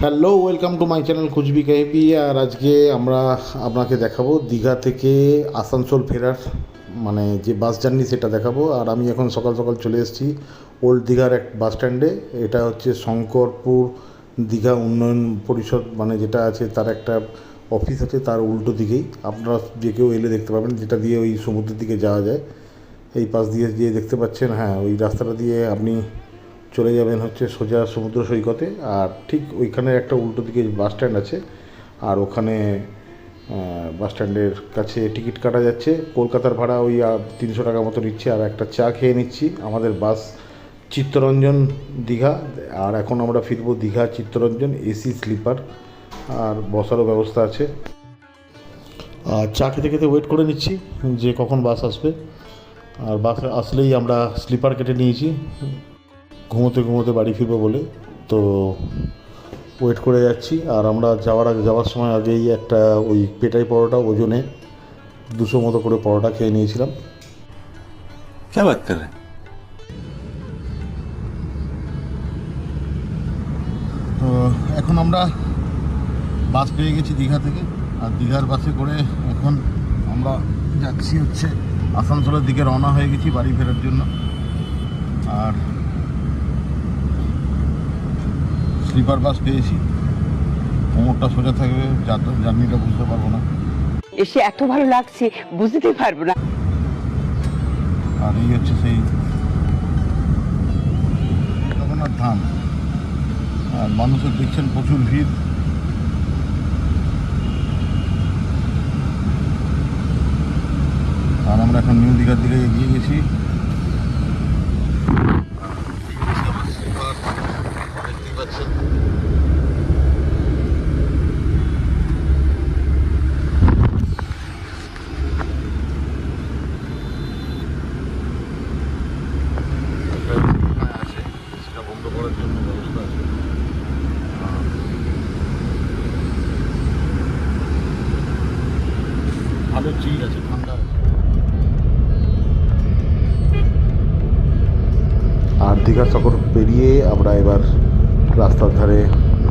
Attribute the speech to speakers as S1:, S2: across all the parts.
S1: Hello welcome to my channel কুচবি কেপি আর আজকে আমরা আপনাকে দেখাবো দীঘা থেকে আসানসোল ফেরার মানে যে বাস জার্নি সেটা দেখাবো। আর আমি এখন সকাল সকাল চলে এসেছি ওল্ড দীঘার এক বাস স্ট্যান্ডে এটা হচ্ছে শঙ্করপুর দীঘা উন্নয়ন পরিষদ মানে যেটা আছে তার একটা অফিস আছে তার উল্টো দিকেই। আপনারা যে কেউ এলে দেখতে পাবেন, যেটা দিয়ে ওই সমুদ্রের দিকে যাওয়া যায়। এই পাশ দিয়ে যে দেখতে পাচ্ছেন হ্যাঁ ওই রাস্তাটা দিয়ে আপনি চলে যাবেন হচ্ছে সোজা সমুদ্র সৈকতে, আর ঠিক ওইখানে একটা উল্টো দিকে বাস স্ট্যান্ড আছে, আর ওখানে বাস স্ট্যান্ডের কাছে টিকিট কাটা যাচ্ছে। কলকাতার ভাড়া ওই তিনশো টাকা মতো নিচ্ছে, আর একটা চা খেয়ে নিচ্ছি। আমাদের বাস চিত্তরঞ্জন দীঘা, আর এখন আমরা ফিরবো দীঘা চিত্তরঞ্জন এসি স্লিপার, আর বসারও ব্যবস্থা আছে। আর চা খেতে খেতে ওয়েট করে নিচ্ছি যে কখন বাস আসবে। আর বাস আসলেই আমরা স্লিপার কেটে নিয়েছি। ঘুমোতে ঘুমোতে বাড়ি ফিরবো বলে তো ওয়েট করে যাচ্ছি আর আমরা যাওয়ার আগে যাওয়ার সময় আগেই একটা ওই পেটাই পরোটা ওজনে দুশো মতো করে পরোটা খেয়ে নিয়েছিলাম
S2: क्या बात कर रहे हैं
S1: তো এখন আমরা বাস পেয়ে গেছি দীঘা থেকে আর দীঘার বাসে করে এখন আমরা যাচ্ছি হচ্ছে আসানসোলের দিকে রওনা হয়ে গেছি বাড়ি ফেরার জন্য আর স্লিপার বাস পেয়েছি। কোমরটা সোজা থাকবে যাত্রা জার্নিটা বুঝতে পারব না।
S3: এসে এত ভালো লাগছে বুঝতে পারব না।
S1: আর এই হচ্ছে সেই জগন্নাথ ধাম আর মানুষের দেখছেন প্রচুর ভিড়। আর আমরা এখন নিউ দীঘার দিকে এগিয়ে গেছি। দেখতেই পাচ্ছেন আছে সেটা বন্ধ করার জন্য ব্যবস্থা আছে ভালো চিল আছে ঠান্ডা আছে। আর দীঘা শহর পেরিয়ে আমরা এবার রাস্তার ধারে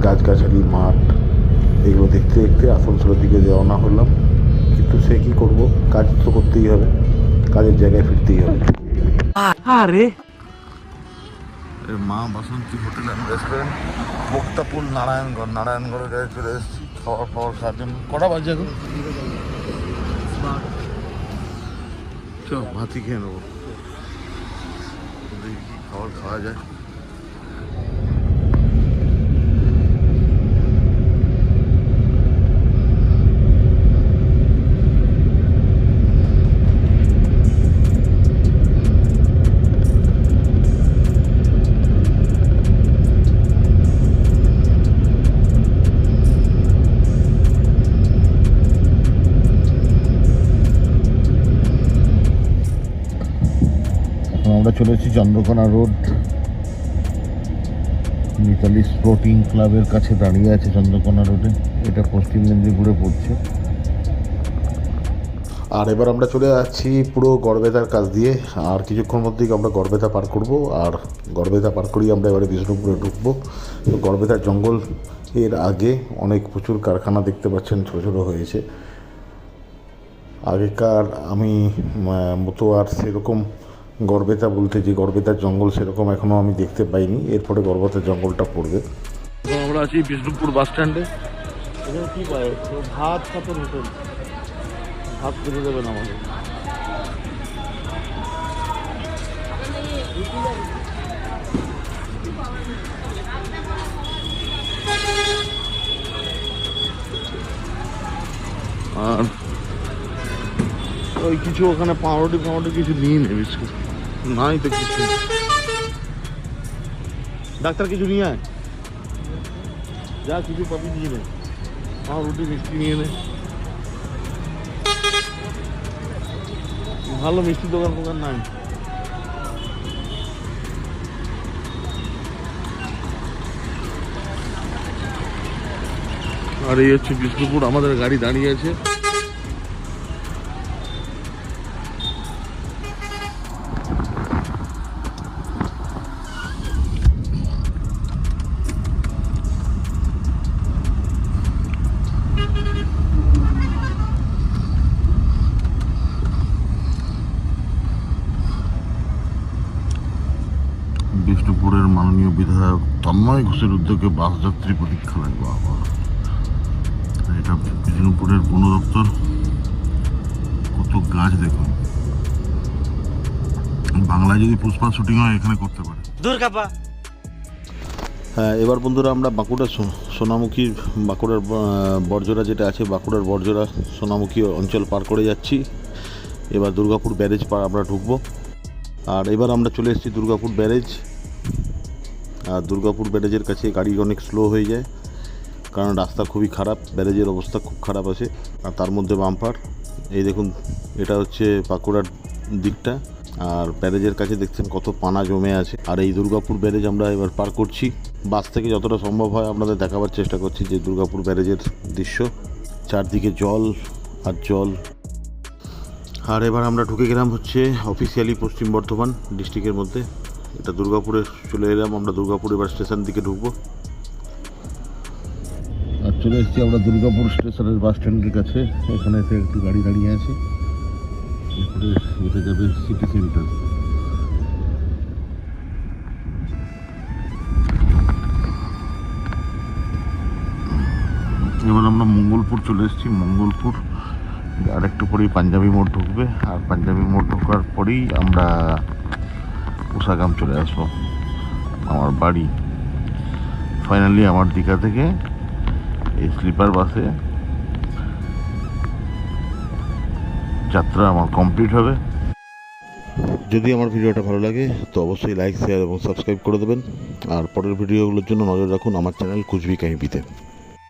S1: গাছগাছালি মাঠ এগুলো দেখতে দেখতে আসানসোলের দিকে রওনা হলাম। কিন্তু সে কি করব? কাজ তো করতেই হবে কাজের জায়গায় ফিরতেই হবে।
S2: अरे
S1: Maa Basanti hotel and restaurant Muktapur Narayangarh. নারায়ণগড়ের চলে এসেছি খাবার ফাওয়ার খাওয়ার জন্য কটা বাজে এখন? চ ভাতি খেয়ে নেব দেখি কি খাবার খাওয়া যায় আমরা চলে চলেছি চন্দ্রকোনা রোড। মিতালি স্পোর্টিং ক্লাবের কাছে দাঁড়িয়ে আছে চন্দ্রকোনা রোডে। এটা পশ্চিম মেদিনীপুরে পড়ছে। আর এবার আমরা চলে যাচ্ছি পুরো গড়বেতার কাছ দিয়ে। আর কিছুক্ষণ মধ্যেই আমরা গড়বেতা পার করব। আর গড়বেতা পার করেই আমরা এবারে বিষ্ণুপুরে ঢুকবো। তো গড়বেতার জঙ্গল এর আগে অনেক প্রচুর কারখানা দেখতে পাচ্ছেন, ছোটো ছোটো হয়েছে। আগেকার আমি মতো আর সেরকম গড়বেতা বলতে যে গড়বেতার জঙ্গল সেরকম এখনও আমি দেখতে পাইনি। এরপরে গড়বেতার জঙ্গলটা পড়বে।
S2: আমরা আছি বিষ্ণুপুর বাস স্ট্যান্ডে। এখানে কি পায়? ভাত খাতের হোটেল। ভাত করে দেবেন আমাদের। আর ওই কিছু ওখানে পাউরুটি ফাউরুটি কিছু নিয়ে নে বিস্কুট। নাই তো কিছু। ডাক্তার কিছু নিয়ে আয়। যা কিছু পাবি নিয়ে নে। পাউরুটি, মিষ্টি নিয়ে নে। ভালো মিষ্টি দোকান ফোকান নাই। আর এই হচ্ছে বিষ্ণুপুর, আমাদের গাড়ি দাঁড়িয়ে আছে। মাননীয় বিধায়ক তন্ময় ঘোষের উদ্যোগে বাস যাত্রী প্রতীক্ষালয় বাবা এটা বিষ্ণুপুরের বন দপ্তর। কত গাছ দেখুন। বাংলায় যদি পুষ্পা শুটিং হয় এখানে করতে পারে। দুর্গাপা।
S1: হ্যাঁ এবার বন্ধুরা আমরা বাঁকুড়া সোনামুখী বাঁকুড়ার বর্জরা যেটা আছে বাঁকুড়ার বর্জরা সোনামুখী অঞ্চল পার করে যাচ্ছি। এবার দুর্গাপুর ব্যারেজ পার আমরা ঢুকবো। আর এবার আমরা চলে এসেছি দুর্গাপুর ব্যারেজ। দুর্গাপুর ব্যারেজের কাছে গাড়ি অনেক স্লো হয়ে যায়, কারণ রাস্তা খুবই খারাপ, ব্যারেজের অবস্থা খুব খারাপ আছে, আর তার মধ্যে বাম্পার। এই দেখুন, এটা হচ্ছে বাঁকুড়ার দিকটা, আর ব্যারেজের কাছে দেখছেন কত পানা জমে আছে। আর এই দুর্গাপুর ব্যারেজ আমরা এবার পার করছি। বাস থেকে যতটা সম্ভব হয় আপনাদের দেখাবার চেষ্টা করছি যে দুর্গাপুর ব্যারেজের দৃশ্য, চারদিকে জল আর জল। আর এবার আমরা ঢুকে গেলাম হচ্ছে অফিসিয়ালি পশ্চিম বর্ধমান ডিস্ট্রিক্টের মধ্যে। এটা দুর্গাপুরে চলে এলাম, আমরা দুর্গাপুর এবার স্টেশন দিকে ঢুকবো। আর চলে এসেছি আমরা দুর্গাপুর স্টেশনের বাস স্ট্যান্ডের কাছে, এখানে একটু গাড়ি দাঁড়িয়ে আছে। যেতে যাবে সিটি সেন্টার এবার আমরা মঙ্গলপুর চলে এসেছি। মঙ্গলপুর আর একটু পরেই পাঞ্জাবি মোড় ঢুকবে। আর পাঞ্জাবি মোড় ঢোকার পরেই আমরা উষাগাম চলে আসব। আমার বাড়ি। ফাইনালি আমার দীঘা থেকে এই স্লিপার বাসে যাত্রা আমার কমপ্লিট হবে। যদি আমার ভিডিওটা ভালো লাগে, তো অবশ্যই লাইক শেয়ার এবং সাবস্ক্রাইব করে দেবেন। আর পরের ভিডিওগুলোর জন্য নজর রাখুন আমার চ্যানেল কুচবি কাহিপিতে